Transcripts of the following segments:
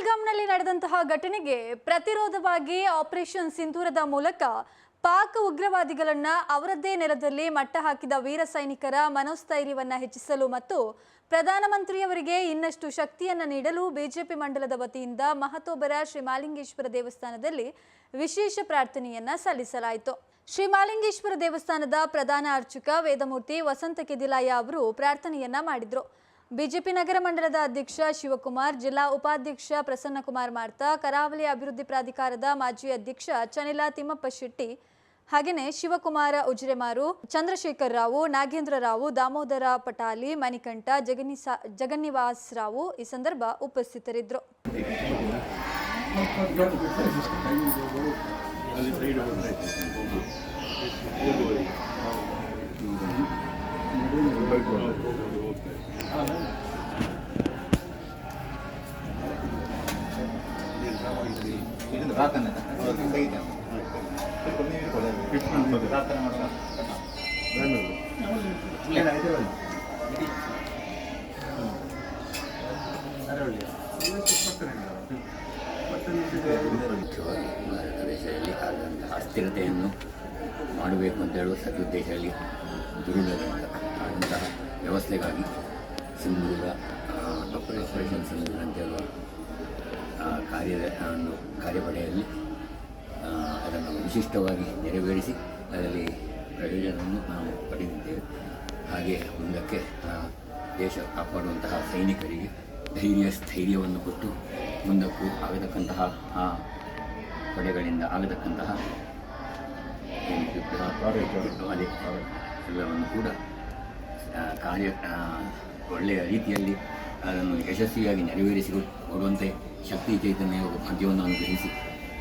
ಪಹಲ್ಗಾಮ್ನಲ್ಲಿ ನಡೆದಂತಹ ಘಟನೆಗೆ ಪ್ರತಿರೋಧವಾಗಿ ಆಪರೇಷನ್ ಸಿಂಧೂರದ ಮೂಲಕ ಪಾಕ್ ಉಗ್ರವಾದಿಗಳನ್ನ ಅವರದ್ದೇ ನೆಲದಲ್ಲಿ ಮಟ್ಟ ಹಾಕಿದ ವೀರ ಸೈನಿಕರ ಮನೋಸ್ಥೈರ್ಯವನ್ನ ಹೆಚ್ಚಿಸಲು ಮತ್ತು ಪ್ರಧಾನಮಂತ್ರಿಯವರಿಗೆ ಇನ್ನಷ್ಟು ಶಕ್ತಿಯನ್ನ ನೀಡಲು ಬಿಜೆಪಿ ಮಂಡಲದ ವತಿಯಿಂದ ಮಹತೋಬರ ಶ್ರೀ ಮಾಲಿಂಗೇಶ್ವರ ದೇವಸ್ಥಾನದಲ್ಲಿ ವಿಶೇಷ ಪ್ರಾರ್ಥನೆಯನ್ನ ಸಲ್ಲಿಸಲಾಯಿತು. ಶ್ರೀ ಮಾಲಿಂಗೇಶ್ವರ ದೇವಸ್ಥಾನದ ಪ್ರಧಾನ ಅರ್ಚಕ ವೇದಮೂರ್ತಿ ವಸಂತ ಕೆದಿಲಾಯ ಅವರು ಪ್ರಾರ್ಥನೆಯನ್ನ ಮಾಡಿದ್ರು. ಬಿಜೆಪಿ ನಗರ ಮಂಡಲದ ಅಧ್ಯಕ್ಷ ಶಿವಕುಮಾರ್, ಜಿಲ್ಲಾ ಉಪಾಧ್ಯಕ್ಷ ಪ್ರಸನ್ನಕುಮಾರ್ ಮಾರ್ತಾ ಕರಾವಳಿ ಅಭಿವೃದ್ಧಿ ಪ್ರಾಧಿಕಾರದ ಮಾಜಿ ಅಧ್ಯಕ್ಷ ಚನಿಲ ತಿಮ್ಮಪ್ಪ ಶೆಟ್ಟಿ ಹಾಗೆಯೇ ಶಿವಕುಮಾರ ಉಜಿರೆಮಾರು, ಚಂದ್ರಶೇಖರ್ ರಾವು, ನಾಗೇಂದ್ರ ರಾವು, ದಾಮೋದರ ಪಟಾಲಿ, ಮಣಿಕಂಠ ಜಗನ್ನಿವಾಸ್ ರಾವು ಈ ಸಂದರ್ಭ ಉಪಸ್ಥಿತರಿದ್ದರು. ಮುಖ್ಯವಾಗಿ ಅಸ್ಥಿರತೆಯನ್ನು ಮಾಡಬೇಕು ಅಂತ ಹೇಳುವ ಸದುದ್ದೇಶದಲ್ಲಿ ದುರುಳದಿಂದ ಆದಂತಹ ವ್ಯವಸ್ಥೆಗಾಗಿ ಸಿಂಧೂರ ಆಪರೇಷನ್ ಸಿಂಧೂರ ಅಂತ ಹೇಳುವ ಕಾರ್ಯದ ಒಂದು ಕಾರ್ಯಪಡೆಯಲ್ಲಿ ಅದನ್ನು ವಿಶಿಷ್ಟವಾಗಿ ನೆರವೇರಿಸಿ ಅದರಲ್ಲಿ ಪ್ರಯೋಜನವನ್ನು ನಾವು ಪಡೆದಿದ್ದೇವೆ. ಹಾಗೆ ಮುಂದಕ್ಕೆ ದೇಶ ಕಾಪಾಡುವಂತಹ ಸೈನಿಕರಿಗೆ ಧೈರ್ಯ, ಸ್ಥೈರ್ಯವನ್ನು ಕೊಟ್ಟು ಮುಂದಕ್ಕೂ ಆಗತಕ್ಕಂತಹ, ಆ ಪಡೆಗಳಿಂದ ಆಗತಕ್ಕಂತಹ ಅದೇ ಎಲ್ಲವನ್ನು ಕೂಡ ಕಾರ್ಯ ಒಳ್ಳೆಯ ರೀತಿಯಲ್ಲಿ ಅದನ್ನು ಯಶಸ್ವಿಯಾಗಿ ನೆರವೇರಿಸಿ ಕೊಡುವಂತೆ ಶಕ್ತಿ ಚೈತನ್ಯ ಭಾಗ್ಯವನ್ನು ಅನುಗ್ರಹಿಸಿ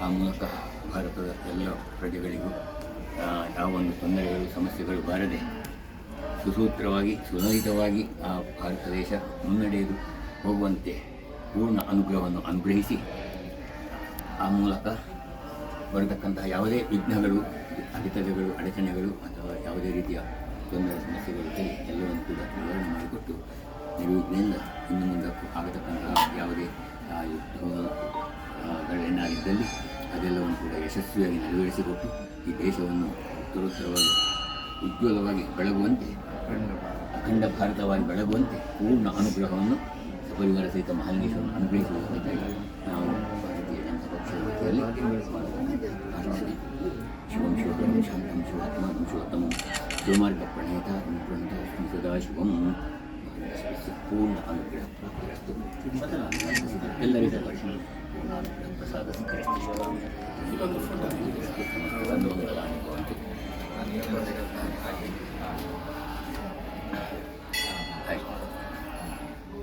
ಆ ಮೂಲಕ ಭಾರತದ ಎಲ್ಲ ಪ್ರಜೆಗಳಿಗೂ ಆ, ಯಾವ ಒಂದು ತೊಂದರೆಗಳು ಸಮಸ್ಯೆಗಳು ಬಾರದೆ ಸುಸೂತ್ರವಾಗಿ ಸುಲಲಿತವಾಗಿ ಆ ಭಾರತ ದೇಶ ಮುನ್ನಡೆಯಲು ಹೋಗುವಂತೆ ಪೂರ್ಣ ಅನುಗ್ರಹವನ್ನು ಅನುಗ್ರಹಿಸಿ ಆ ಮೂಲಕ ಬರತಕ್ಕಂತಹ ಯಾವುದೇ ವಿಘ್ನಗಳು ಅಡೆತಡೆಗಳು ಅಡಚಣೆಗಳು ಅಥವಾ ಯಾವುದೇ ರೀತಿಯ ತೊಂದರೆ ಸಮಸ್ಯೆಗಳು ಎಲ್ಲವನ್ನು ಕೂಡ ನಿವಾರಣೆ ಮಾಡಿಕೊಟ್ಟು ನಿರ್ವಿಘ್ನೆಯಿಂದ ಇನ್ನು ಮುಂದಕ್ಕೂ ಆಗತಕ್ಕಂತಹ ಯಾವುದೇ ಯುದ್ಧಗಳೇನಾಗಿದ್ದಲ್ಲಿ ಅದೆಲ್ಲವನ್ನು ಕೂಡ ಯಶಸ್ವಿಯಾಗಿ ನೆರವೇರಿಸಿಕೊಟ್ಟು ಈ ದೇಶವನ್ನು ಉತ್ತರೋತ್ತರವಾಗಿ, ಉಜ್ವಲವಾಗಿ ಬೆಳಗುವಂತೆ, ಅಖಂಡ ಭಾರತವಾಗಿ ಬೆಳಗುವಂತೆ ಪೂರ್ಣ ಅನುಗ್ರಹವನ್ನು ಸಪರಿವಾರ ಸಹಿತ ಮಹಾಲಿಂಗೇಶ್ವರನ್ನು ಅನುಗ್ರಹಿಸುವುದಕ್ಕೆ ನಾವು ಭಾರತೀಯ ಜನತಾ ಪಕ್ಷದ ವತಿಯಲ್ಲಿ ಪ್ರಾರ್ಥನೆ ಶಿವಂ ಶಾಂತಂ ಶಿವಾತ್ಮ ಶಿವೋತ್ತಮಂ. ಶಿವಮಾರ್ಗ ಪ್ರಣೇತ ಪ್ರಣೇತ ಸದಾಶಿವಂ ಸಂಪೂರ್ಣ ಅನುಗ್ರಹ ಎಲ್ಲರಿಗೂ ದರ್ಶನ ಪ್ರಸಾದ ಸಿಗುತ್ತೆ